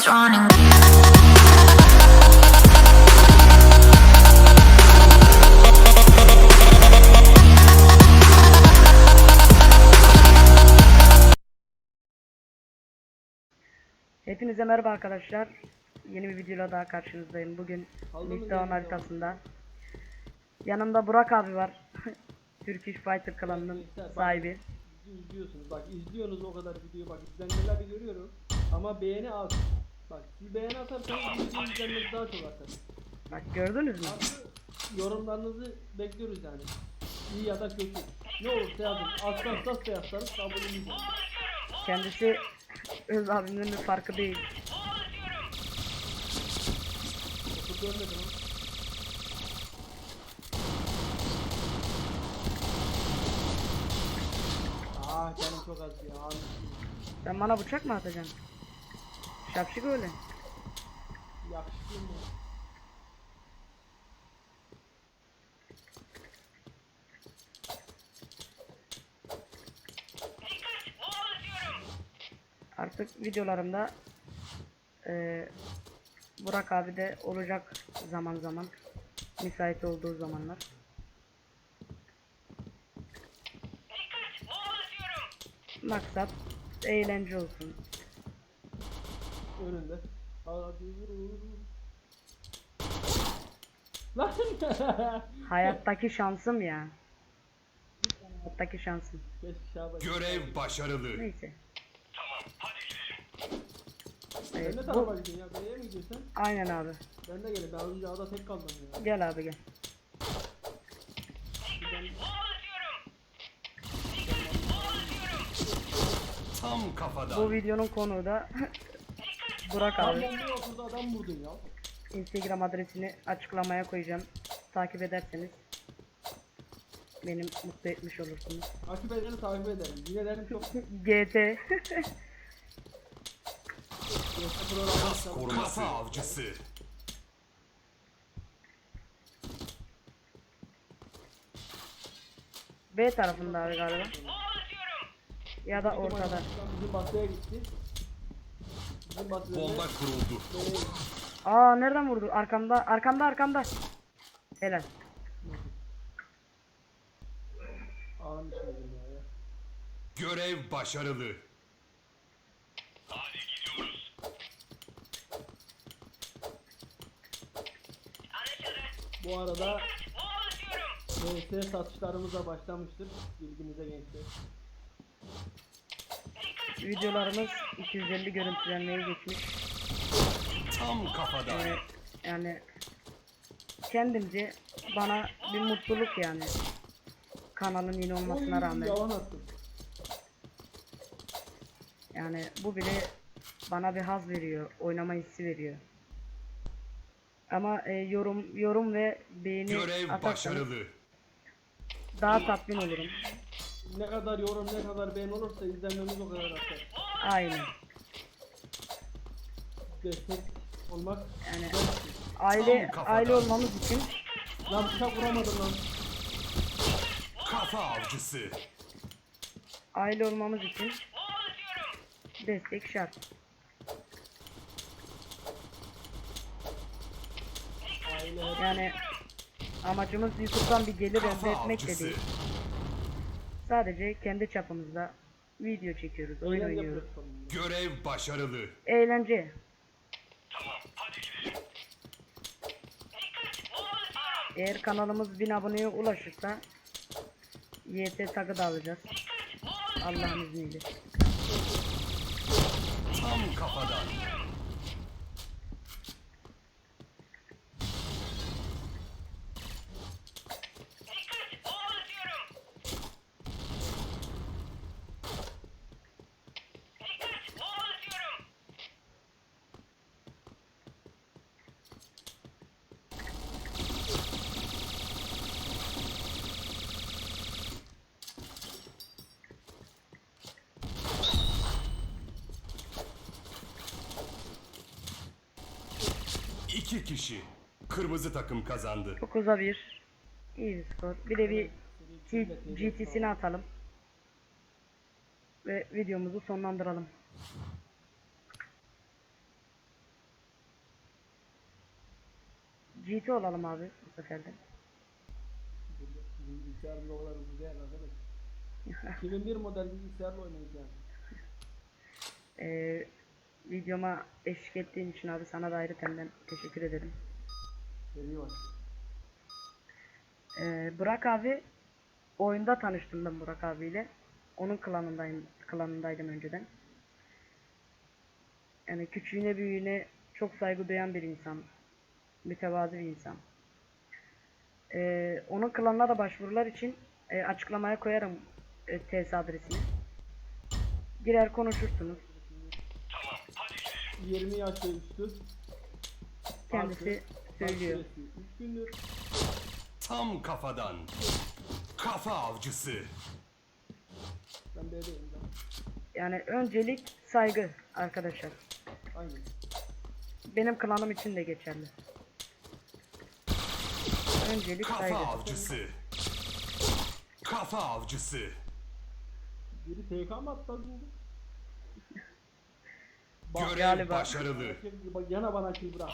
keeps running. Hepinize merhaba arkadaşlar. Yeni bir videoyla daha karşınızdayım. Bugün Midtown haritasında. Yanımda Burak abi var. Turkish Fighter bak, sahibi. Bizi izliyorsunuz. Bak izliyorsunuz o kadar videoyu. Bak izlenmeleri görüyorum. Ama beğeni az. Bak siz beğeni atarsanız video izlenmesi daha çok artar. Bak gördünüz mü? Artı yorumlarınızı bekliyoruz yani. İyi ya da kötü. Ne olursa yazın. Aslan sas da yazsanız kabulümüz yani. Kendisi öz abimden bir farkı değil. Otur görmedim. Ah canım çok az ya. Sen bana bıçak mı atacaksın? Şapşık öyle. Artık videolarımda eee Burak abi de olacak zaman zaman. Müsait olduğu zamanlar. Maksat eğlence olsun. Önünde. Hadi. Lan. Hayattaki şansım ya. Hayattaki şansım. Görev başarılı. Neyse. Sen Evet, ne bu, tarafa gidiyorsun ya? B'ye mi gidiyorsun? aynen abi. Ben de gelip ben önce A'da tek kaldım ya. Gel abi gel. Tam kafadan. Bu videonun konuğu da Burak abi. bombayı oturdu adam vurdun ya. Instagram adresini açıklamaya koyacağım. Takip ederseniz beni mutlu etmiş olursunuz. Takip edeni takip ederim. Yine derim çok GT programı Koruması. Avcısı. B tarafında abi galiba. Ya da ortada. Bizim batıya gitti. Bomba kuruldu. Aa nereden vurdu? Arkamda, arkamda, arkamda. Helal. Görev başarılı. Bu arada VS satışlarımız da başlamıştır. Bilginize gençler. Videolarımız 250 görüntülenmeye geçmiş. Tam kafadan. Ee, yani kendimce bana bir mutluluk yani. Kanalın yeni olmasına rağmen. Yani bu bile bana bir haz veriyor, oynama hissi veriyor. Ama e, yorum yorum ve beğeni Görev atarsanız başarılı. daha tatmin olurum. Ne kadar yorum ne kadar beğen olursa izlenmemiz o kadar artar. Aynen. Destek olmak. Yani aile aile olmamız için Lan bıçak vuramadım lan. Kafa avcısı. aile olmamız için destek şart. Aile Yani amacımız YouTube'dan bir gelir elde etmek de değil. Sadece kendi çapımızda video çekiyoruz, oyun eğlence oynuyoruz. platformu. Görev başarılı. Eğlence. Eğer kanalımız 1000 aboneye ulaşırsa YT tagı da alacağız. Allah'ın izniyle. Tam kafadan. İki kişi. Kırmızı takım kazandı. 9'a 1. İyi bir skor. Bir de bir GT'sini atalım. Ve videomuzu sonlandıralım. GT olalım abi bu sefer de. 2001 model bilgisayarla oynayacağım. Eee videoma eşlik ettiğin için abi sana da ayrıca ben teşekkür ederim. Var. Ee, Burak abi oyunda tanıştım ben Burak abiyle. Onun klanındayım, klanındaydım önceden. Yani küçüğüne büyüğüne çok saygı duyan bir insan. Mütevazi bir insan. Ee, onun klanına da başvurular için e, açıklamaya koyarım e, TS adresini. Girer konuşursunuz. 20 yaş ve üstü. Kendisi söylüyor. 3 gündür. Tam kafadan. Kafa avcısı. Ben B'deyim ben. Yani öncelik saygı arkadaşlar. Aynen. Benim klanım için de geçerli. Öncelik Kafa saygı. avcısı. Kafa avcısı. Biri TK mı attı az önce? Görev galiba. başarılı. Bak yana bana kill bırak.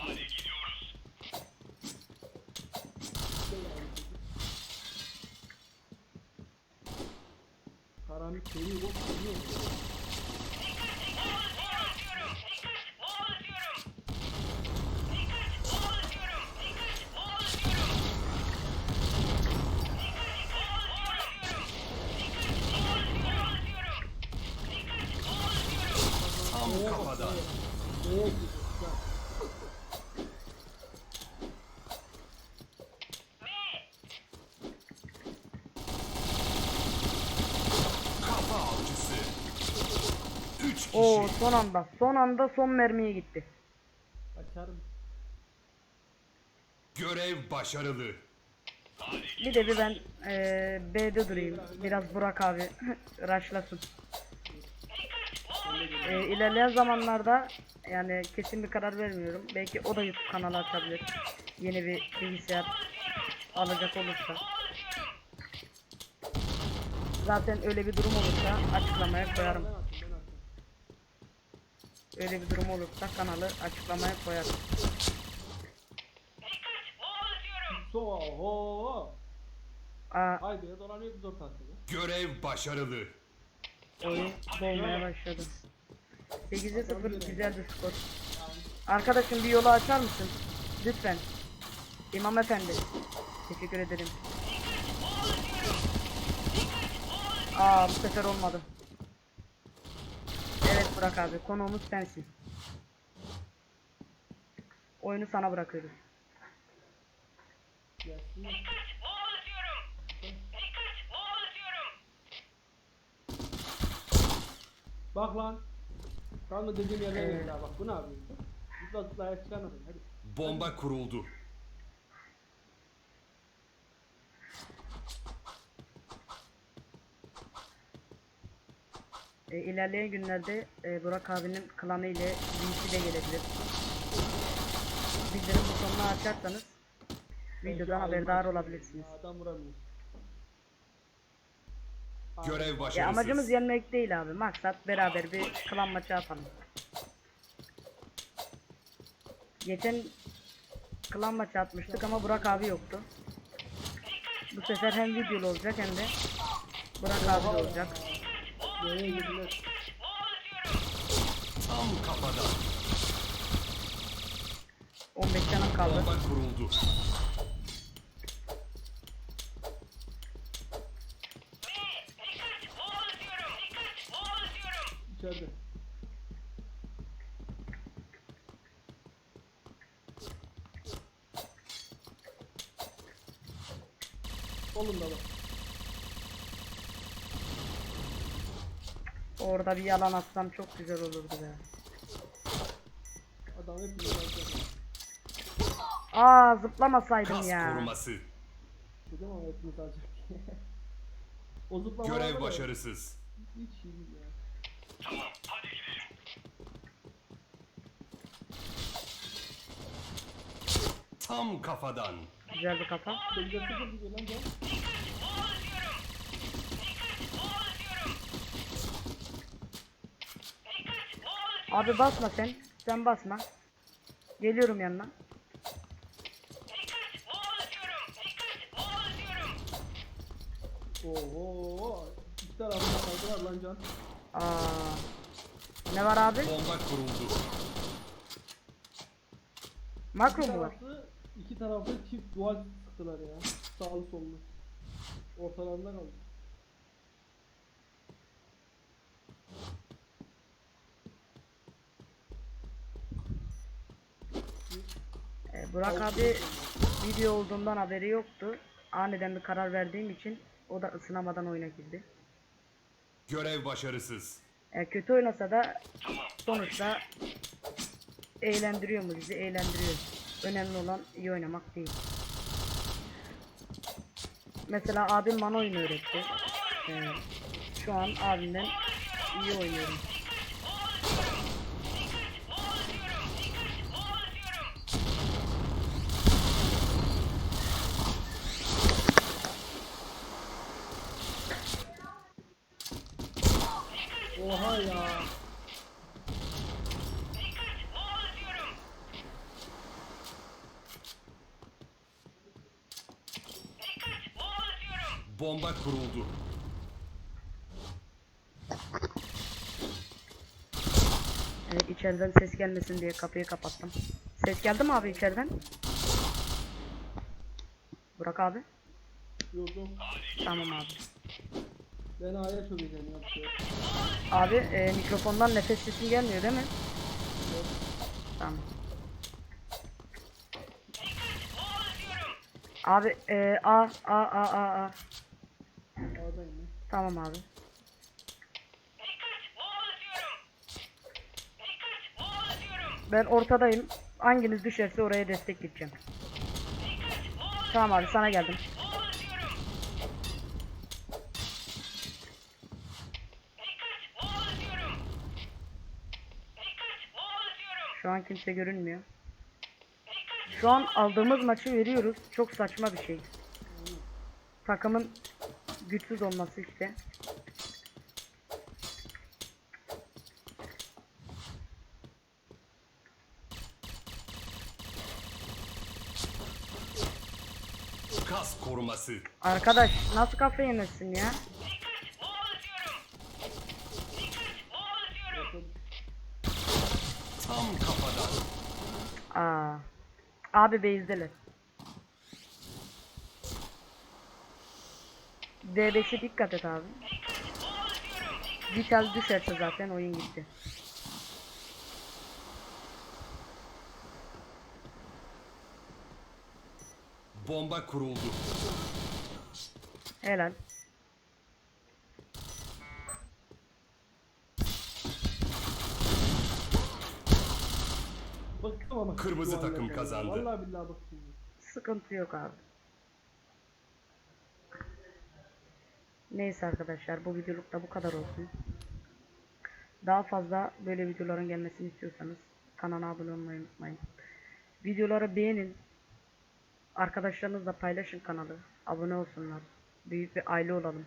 Karanlık seri bok geliyor. Tam kafadan. Neye gidiyor? Bak. Kafa avcısı. Üç kişi. Oo son anda. Son anda son mermiye gitti. Açarım. Görev başarılı. Bir de bir ben eee B'de durayım. Biraz Burak abi raşlasın. Eee ilerleyen zamanlarda yani kesin bir karar vermiyorum. Belki o da YouTube kanalı açabilir. Yeni bir bilgisayar alacak olursa. Zaten öyle bir durum olursa açıklamaya koyarım. Ben attım ben attım. Öyle bir durum olursa kanalı açıklamaya koyarım. So ho. Aa, Haydi dolanıyor biz ortasında. Görev başarılı. oyun dolmaya başladı. 8'e 0 güzel bir skor. Arkadaşım bir yolu açar mısın? Lütfen. İmam efendi. Teşekkür ederim. Aa bu sefer olmadı. Burak abi konuğumuz sensin. Oyunu sana bırakıyoruz. Gelsin. Bak lan. Kanka dediğim yerden Evet. geldi ha bak bu ne yapıyor? Zıpla zıpla ayak çıkarmadın hadi. Bomba kuruldu. E, ilerleyen günlerde e, Burak abinin klanı ile linki de gelebilir. Bildirim butonunu açarsanız videodan haberdar olabilirsiniz. Ya adam vuramıyor. Görev Ya başarısız. amacımız yenmek değil abi. Maksat beraber bir klan maçı atalım. Geçen klan maçı atmıştık ama Burak abi yoktu. Bu sefer hem videolu olacak hem de Burak abi de olacak. Nereye girdiler? Tam kafadan. 15 canım kaldı. Bomba kuruldu. İçeride. Solunda bak. Orada bir yalan atsam çok güzel olurdu be. Adam hep Aa zıplamasaydım Kas ya. koruması. Dedim ama hepimiz alacak. o Görev başarısız. Hiç iyi değil ya. Tam kafadan. Güzel bir kafa. Lan gel. Abi basma sen. Sen basma. Geliyorum yanına. Oo, iki lan can. Aa. Ne var abi? Bomba kuruldu. Makro mu var? Taraflı, iki çift dual sıktılar ya. Sağlı sollu. Ortalarında kaldı. Ee, Burak abi video olduğundan haberi yoktu. Aniden bir karar verdiğim için o da ısınamadan oyuna girdi. Görev başarısız. E, kötü oynasa da sonuçta eğlendiriyor mu bizi? Eğlendiriyor. Önemli olan iyi oynamak değil. Mesela abim bana oyun öğretti. E, şu an abimden iyi oynuyorum. Oha ya. Bomba kuruldu. Evet içeriden ses gelmesin diye kapıyı kapattım. Ses geldi mi abi içeriden? Burak abi. Yok yok. Tamam abi. Ben A'ya çökeceğim ya. bir şey. Abi e, mikrofondan nefes sesin gelmiyor değil mi? Tamam. Abi e, A A A A A. A'dayım. Tamam abi. Ben ortadayım. Hanginiz düşerse oraya destek gideceğim. Tamam abi sana geldim. An kimse görünmüyor. Şu an aldığımız maçı veriyoruz. Çok saçma bir şey. Takımın güçsüz olması işte. Kas koruması. Arkadaş nasıl kafa yemesin ya? Tam kafadan. Aa. Abi base'deler. D5'e dikkat et abi. Vital düşerse zaten oyun gitti. Bomba kuruldu. Helal. Bıktım ama. Kırmızı takım kazandı. Vallahi billahi bıktım. Sıkıntı yok abi. Neyse arkadaşlar bu videoluk da bu kadar olsun. Daha fazla böyle videoların gelmesini istiyorsanız kanala abone olmayı unutmayın. Videoları beğenin. Arkadaşlarınızla paylaşın kanalı. Abone olsunlar. Büyük bir aile olalım.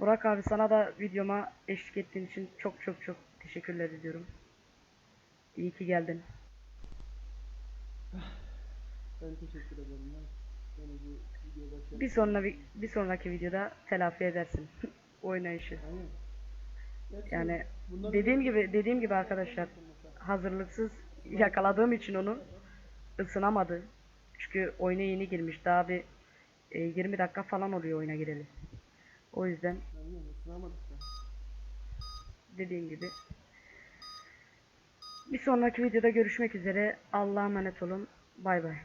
Burak abi sana da videoma eşlik ettiğin için çok çok çok teşekkürler ediyorum. İyi ki geldin. Ben teşekkür ederim bu videoda şey Bir sonra bir, bir sonraki videoda telafi edersin oynayışı. Yani dediğim gibi dediğim gibi arkadaşlar hazırlıksız yakaladığım için onu ısınamadı. Çünkü oyuna yeni girmiş. Daha bir e, 20 dakika falan oluyor oyuna gireli. O yüzden dediğim gibi bir sonraki videoda görüşmek üzere. Allah'a emanet olun. Bay bay.